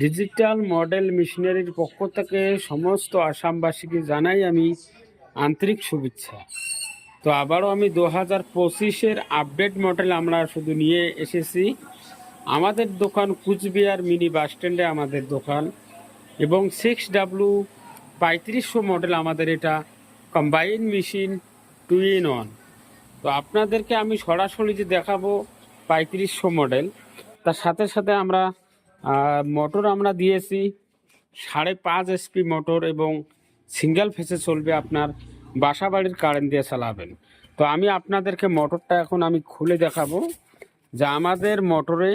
Digital model মেশিনারির পক্ষ থেকে সমস্ত আসামবাসীকে জানাই আমি আন্তরিক শুভেচ্ছা। তো আবারও আমি দু হাজার পঁচিশের আপডেট মডেল আমরা শুধু নিয়ে এসেছি। আমাদের দোকান কুচবিহার মিনি বাস স্ট্যান্ডে আমাদের দোকান এবং সিক্স ডাব্লু পঁয়ত্রিশশো মডেল আমাদের এটা combine machine two in one তো আপনাদেরকে আমি সরাসরি যে দেখাবো পঁয়ত্রিশশো মডেল, তার সাথে সাথে আমরা আহ, মোটর আমরা দিয়েছি সাড়ে পাঁচ এসপি মোটর এবং সিঙ্গেল ফেসে চলবে আপনার বাসা বাড়ির কারেন্ট দিয়ে চালাবেন। তো আমি আপনাদেরকে মোটরটা এখন আমি খুলে দেখাবো যে আমাদের মোটরে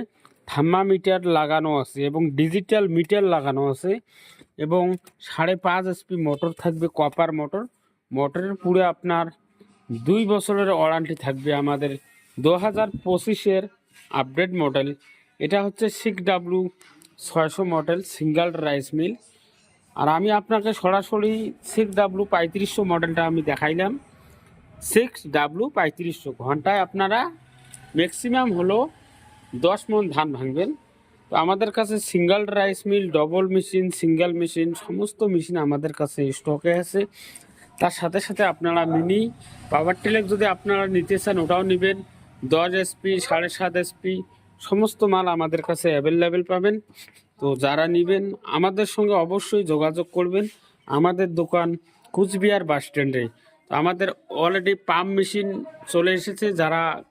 থার্মামিটার লাগানো আছে এবং ডিজিটাল মিটার লাগানো আছে এবং সাড়ে পাঁচ এসপি মোটর থাকবে কপার মোটর। মোটরের পুরো আপনার দুই বছরের ওয়ারান্টি থাকবে আমাদের দু হাজার পঁচিশের আপডেট মডেল এটা হচ্ছে সিক্স ডাব্লু ছয়শো মডেল সিঙ্গেল রাইস মিল আর আমি আপনাকে সরাসরি সিক্স ডাব্লু পঁয়ত্রিশশো মডেলটা আমি দেখাইলাম। সিক্স ডাব্লু পঁয়ত্রিশশো, ঘন্টায় আপনারা ম্যাক্সিমাম হলো দশ মন ধান ভাঙবেন। তো আমাদের কাছে single rice mill double machine single machine সমস্ত মেশিন আমাদের কাছে স্টকে আছে। তার সাথে সাথে আপনারা মিনি পাওয়ার টিলেক যদি আপনারা নিতে চান, ওটাও নেবেন। দশ এসপি সাড়ে সাত এসপি সমস্ত মাল আমাদের কাছে অ্যাভেলেবেল পাবেন। তো যারা নেবেন, আমাদের সঙ্গে অবশ্যই যোগাযোগ করবেন। আমাদের দোকান কুচবিহার বাস স্ট্যান্ডে। তো আমাদের অলরেডি পাম্প মেশিন চলে এসেছে। যারা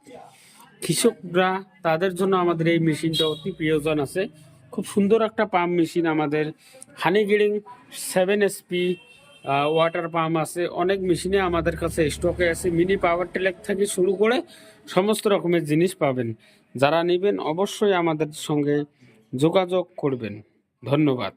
কৃষকরা, তাদের জন্য আমাদের এই মেশিনটা অতি প্রয়োজন আছে। খুব সুন্দর একটা পাম্প মেশিন আমাদের। হানি গিডিং সেভেন এসপি ওয়াটার পাম্প আছে। অনেক মেশিনে আমাদের কাছে স্টকে আছে। মিনি পাওয়ার টেলেক থেকে শুরু করে সমস্ত রকমের জিনিস পাবেন। যারা নেবেন অবশ্যই আমাদের সঙ্গে যোগাযোগ করবেন। ধন্যবাদ।